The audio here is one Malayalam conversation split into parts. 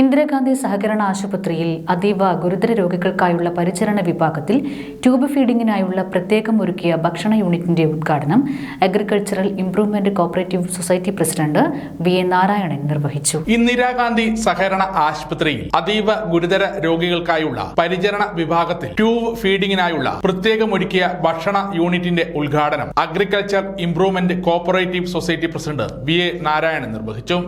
ഇന്ദിരാഗാന്ധി സഹകരണ ആശുപത്രിയിൽ അതീവ ഗുരുതര രോഗികൾക്കായുള്ള പരിചരണ വിഭാഗത്തിൽ ട്യൂബ് ഫീഡിംഗിനായുള്ള പ്രത്യേകം ഒരുക്കിയ ഭക്ഷണ യൂണിറ്റിന്റെ ഉദ്ഘാടനം agricultural improvement cooperative society president V A Narayanan നിർവഹിച്ചു. ഇന്ദിരാഗാന്ധി സഹകരണ ആശുപത്രിയിൽ അതീവ ഗുരുതര രോഗികൾക്കായുള്ള പരിചരണ വിഭാഗത്തിൽ ട്യൂബ് ഫീഡിംഗിനായുള്ള പ്രത്യേകമൊരുക്കിയ ഭക്ഷണ യൂണിറ്റിന്റെ ഉദ്ഘാടനം agriculture improvement cooperative society president V A Narayanan നിർവഹിച്ചു.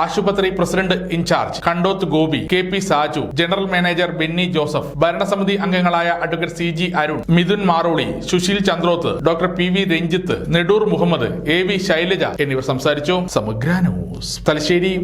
ആശുപത്രി president incharge Kandoth Gopi K P Saju general manager Benny Joseph ഭരണസമിതി അംഗങ്ങളായ advocate C G Arun Mithun Maroli Susheel Chandroth doctor P V Ranjith Nedoor Muhammad A V Shailaja എന്നിവർ സംസാരിച്ചു. സമഗ്ര ന്യൂസ്. തലശ്ശേരി